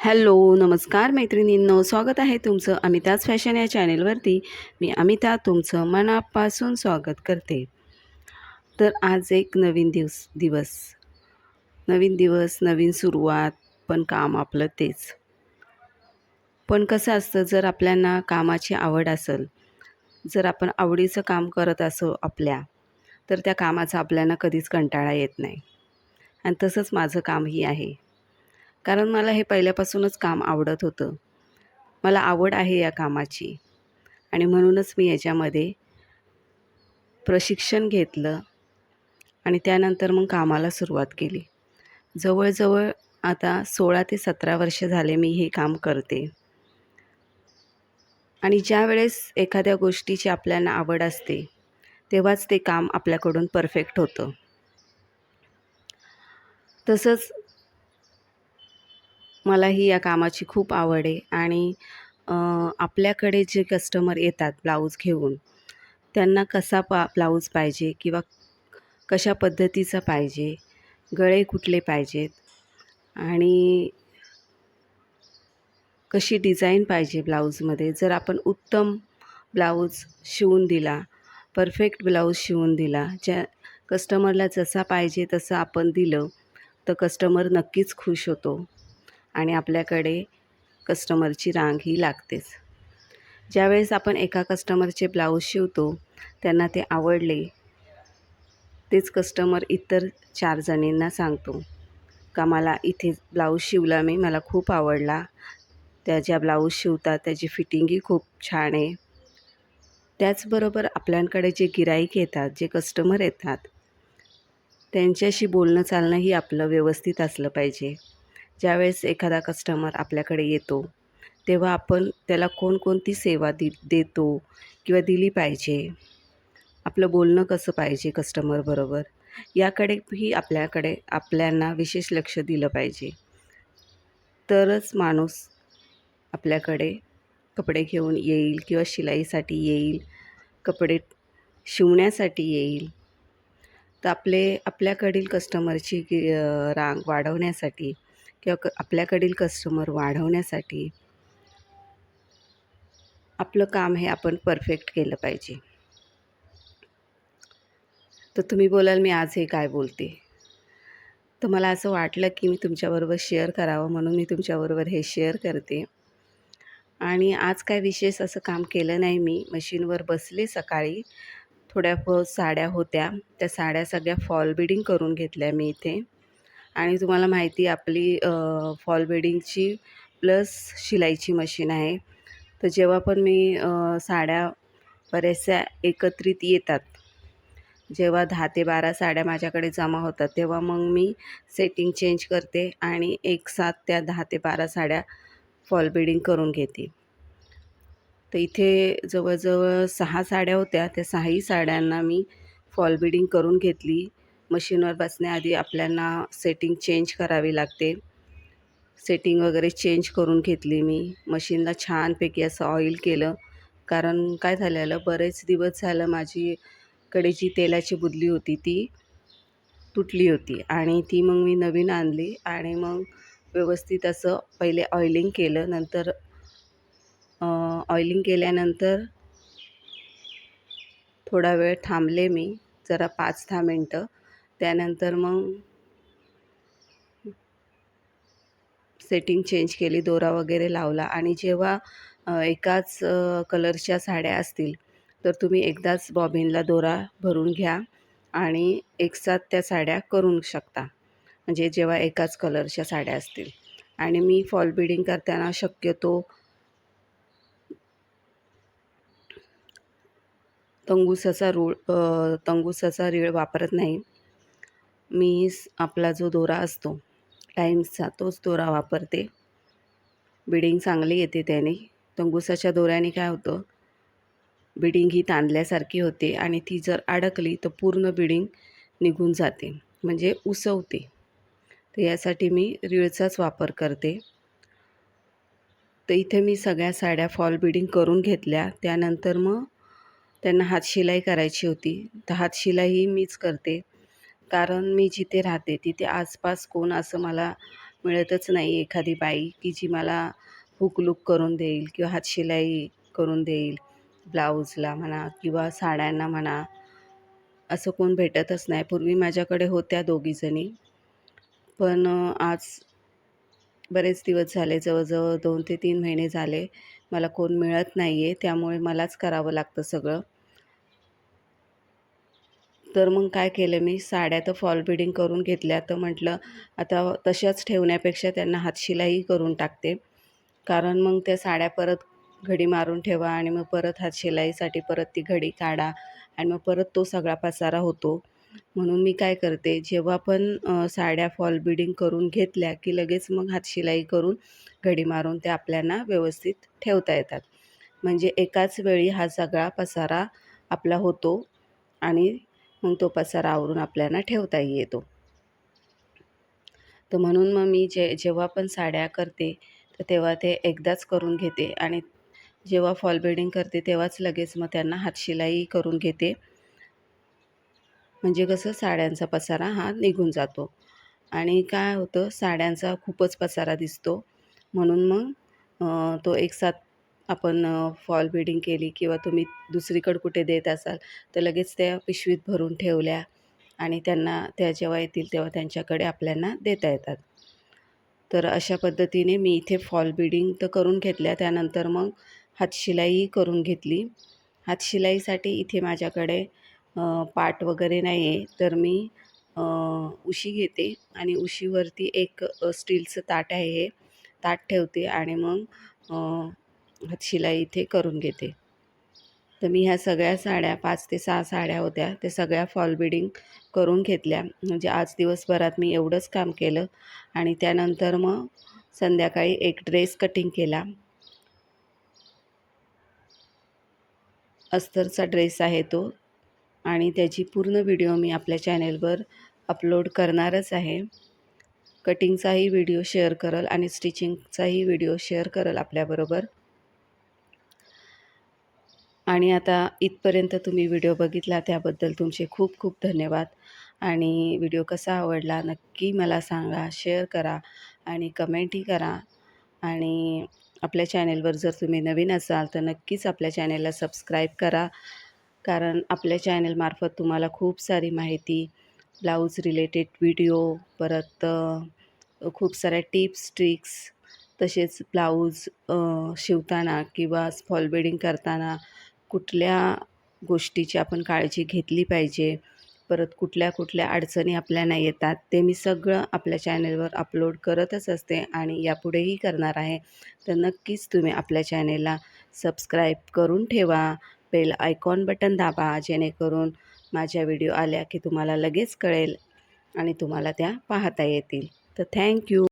Hello नमस्कार मैत्रिणींनो. स्वागत आहे तुमचं अमिताज फॅशन या चॅनेलवरती. मी अमिता तुमचं मनापासून स्वागत करते. तर आज एक नवीन दिवस दिवस. नवीन दिवस नवीन सुरुवात पण काम आपलं तेच. पण कसं असतं जर आपल्याला कामाची आवड असेल जर आपण आवडीचं काम करत असो आपल्या तर त्या कामाचा आपल्याला कधीच कंटाळा येत नाही. आणि तसंच माझं कामही आहे. कारण मला हे पहिल्यापासूनच काम आवडत होतं. मला आवड आहे या कामाची. आणि म्हणूनच मी याच्यामध्ये प्रशिक्षण घेतलं आणि त्यानंतर मग कामाला सुरुवात केली. जवळजवळ आता सोळा ते सतरा वर्ष झाले मी हे काम करते. आणि ज्या वेळेस एखाद्या गोष्टीची आपल्याला आवड असते तेव्हाच ते काम आपल्याकडून परफेक्ट होतं. तसंच मलाही या कामाची खूप आवड आहे आणि आपल्याकडे जे कस्टमर येतात ब्लाऊज घेऊन त्यांना कसा पा ब्लाऊज पाहिजे किंवा कशा पद्धतीचा पाहिजे गळे कुठले पाहिजेत आणि कशी डिझाईन पाहिजे ब्लाऊजमध्ये जर आपण उत्तम ब्लाऊज शिवून दिला परफेक्ट ब्लाऊज शिवून दिला ज्या कस्टमरला जसा पाहिजे तसं आपण दिलं तर कस्टमर नक्कीच खुश होतो. आणि आपल्याकडे कस्टमरची रांग ही लागतेच. ज्यावेळेस आपण एका कस्टमरचे ब्लाऊज शिवतो त्यांना ते आवडले तेच कस्टमर इतर चार जणींना सांगतो का मला इथे ब्लाऊज शिवला मी? मला खूप आवडला. त्या ज्या ब्लाऊज शिवतात त्याची फिटिंगही खूप छान आहे. त्याचबरोबर आपल्याकडे जे गिराईक येतात जे कस्टमर येतात त्यांच्याशी बोलणं चालणंही आपलं व्यवस्थित असलं पाहिजे. ज्यावेळेस एखादा कस्टमर आपल्याकडे येतो तेव्हा आपण त्याला कोणकोणती सेवा दि देतो किंवा दिली पाहिजे? आपलं बोलणं कसं पाहिजे कस्टमरबरोबर याकडेही आपल्याकडे आपल्यांना विशेष लक्ष दिलं पाहिजे. तरच माणूस आपल्याकडे कपडे घेऊन येईल किंवा शिलाईसाठी येईल कपडे शिवण्यासाठी येईल. तर आपले आपल्याकडील कस्टमरची रांग वाढवण्यासाठी किंवा क आपल्याकडील कस्टमर वाढवण्यासाठी आपलं काम हे आपण परफेक्ट केलं पाहिजे. तर तुम्ही बोलाल मी आज हे काय बोलते? तर मला असं वाटलं की मी तुमच्याबरोबर शेअर करावं म्हणून मी तुमच्याबरोबर हे शेअर करते. आणि आज काय विशेष असं काम केलं नाही मी. मशीनवर बसले सकाळी. थोड्या साड्या होत्या. त्या साड्या सगळ्या फॉल बिडिंग करून घेतल्या मी इथे. आणि तुम्हाला माहिती आपली फॉल बेडिंगची प्लस शिलाईची मशीन आहे. तर जेव्हा पण मी साड्या बऱ्याचशा एकत्रित येतात जेव्हा दहा ते बारा साड्या माझ्याकडे जमा होतात तेव्हा मग मी सेटिंग चेंज करते आणि एक साथ त्या दहा ते बारा साड्या फॉल बिडिंग करून घेते. तर इथे जवळजवळ सहा साड्या होत्या त्या सहाही साड्यांना मी फॉल बिडिंग करून घेतली. मशीनवर बसण्याआधी आपल्याला सेटिंग चेंज करावी लागते. सेटिंग वगैरे चेंज करून घेतली मी. मशीनला छानपैकी असं ऑइल केलं. कारण काय झालेलं बरेच दिवस झालं माझी कडे जी तेलाची बुदली होती ती तुटली होती. आणि ती मग मी नवीन आणली आणि मग व्यवस्थित असं पहिले ऑइलिंग केलं. नंतर ऑइलिंग केल्यानंतर थोडा वेळ थांबले मी जरा पाच दहा मिनटं. त्यानंतर मग सेटिंग चेंज केली दोरा वगैरे लावला आणि जेव्हा एकाच कलरच्या साड्या असतील तर तुम्ही एकदाच बॉबिनला दोरा भरून घ्या आणि एकसाथ त्या साड्या करू शकता. म्हणजे जेव्हा एकाच कलरच्या साड्या असतील. आणि मी फॉल बिडिंग करताना शक्यतो तंगुसाचा रूळ तंगुसाचा रीळ वापरत नाही. मी आपला जो दोरा असतो टाईम्सचा तोच दोरा वापरते. बिडिंग चांगली येते त्याने. तंगुसाच्या दोऱ्याने काय होतं बिडिंग ही तांदल्यासारखी होते आणि ती जर अडकली तर पूर्ण बिडिंग निघून जाते म्हणजे उसवते. तर यासाठी मी रीळचाच वापर करते. तर इथे मी सगळ्या साड्या फॉल बिडिंग करून घेतल्या. त्यानंतर मग त्यांना हातशिलाई करायची होती. तर हातशिलाई मीच करते. कारण मी जिथे राहते तिथे आसपास कोण असं मला मिळतच नाही. एखादी बाई की जी मला हुक लूक करून देईल किंवा हातशिलाई करून देईल ब्लाऊजला म्हणा किंवा साड्यांना म्हणा असं कोण भेटतच नाही. पूर्वी माझ्याकडे होत्या दोघीजणी पण आज बरेच दिवस झाले जवळजवळ दोन ते तीन महिने झाले मला कोण मिळत नाही आहे त्यामुळे मलाच करावं लागतं सगळं. तर मग काय केलं मी? साड्या तर फॉल बिडिंग करून घेतल्या. तर म्हटलं आता तशाच ठेवण्यापेक्षा त्यांना हातशिलाई करून टाकते. कारण मग त्या साड्या परत घडी मारून ठेवा आणि मग परत हातशिलाईसाठी परत ती घडी काढा आणि मग परत तो सगळा पसारा होतो. म्हणून मी काय करते? जेव्हा पण साड्या फॉल बिडिंग करून घेतल्या की लगेच मग हातशिलाई करून घडी मारून त्या आपल्याला व्यवस्थित ठेवता येतात. म्हणजे एकाच वेळी हा सगळा पसारा आपला होतो आणि मग तो पसारा आवरून आपल्याला ठेवता येतो. तर म्हणून मग मी जे जेव्हा पण साड्या करते तर तेव्हा ते एकदाच करून घेते आणि जेव्हा फॉल बेडिंग करते तेव्हाच लगेच मग त्यांना हातशिलाई करून घेते. म्हणजे कसं साड्यांचा पसारा हा निघून जातो. आणि काय होतं साड्यांचा खूपच पसारा दिसतो. म्हणून मग तो एक साथ आपण फॉल बिडिंग केली किंवा तुम्ही दुसरीकडे कुठे देत असाल तर लगेच त्या पिशवीत भरून ठेवल्या आणि त्यांना त्या जेव्हा येतील तेव्हा त्यांच्याकडे आपल्याला देता येतात. तर अशा पद्धतीने मी इथे फॉल बिडिंग तर करून घेतल्या त्यानंतर मग हातशिलाई करून घेतली. हातशिलाईसाठी इथे माझ्याकडे पाट वगैरे नाही आहे तर मी उशी घेते आणि उशीवरती एक स्टीलचं ताट आहे हे ताट ठेवते आणि मग हातशिलाई इथे करून घेते. तर मी ह्या सगळ्या साड्या पाच ते सहा साड्या होत्या त्या सगळ्या फॉल बिडिंग करून घेतल्या. म्हणजे आज दिवसभरात मी एवढंच काम केलं आणि त्यानंतर मग संध्याकाळी एक ड्रेस कटिंग केला. अस्तरचा ड्रेस आहे तो आणि त्याची पूर्ण व्हिडिओ मी आपल्या चॅनेलवर अपलोड करणारच आहे. कटिंगचाही व्हिडिओ शेअर करल आणि स्टिचिंगचाही व्हिडिओ शेअर करल आपल्याबरोबर. आणि आता इथपर्यंत तुम्ही व्हिडिओ बघितला त्याबद्दल तुमचे खूप खूप धन्यवाद. आणि व्हिडिओ कसा आवडला नक्की मला सांगा शेअर करा आणि कमेंटही करा. आणि आपल्या चॅनेलवर जर तुम्ही नवीन असाल तर नक्कीच आपल्या चॅनेलला सबस्क्राईब करा. कारण आपल्या चॅनेलमार्फत तुम्हाला खूप सारी माहिती ब्लाऊज रिलेटेड व्हिडिओ परत खूप साऱ्या टिप्स ट्रिक्स तसेच ब्लाऊज शिवताना किंवा फॉल बेडिंग करताना कुठल्या गोष्टीची आपण काळजी घेतली पाहिजे? परत कुठल्या कुठल्या अडचणी आपल्याला येतात ते मी सगळं आपल्या चॅनेलवर अपलोड करतच असते आणि यापुढेही करणार आहे. तर नक्कीच तुम्ही आपल्या चॅनेलला सबस्क्राईब करून ठेवा बेल आयकॉन बटन दाबा जेणेकरून माझ्या व्हिडिओ आल्या की तुम्हाला लगेच कळेल आणि तुम्हाला त्या पाहता येतील. तर थँक्यू!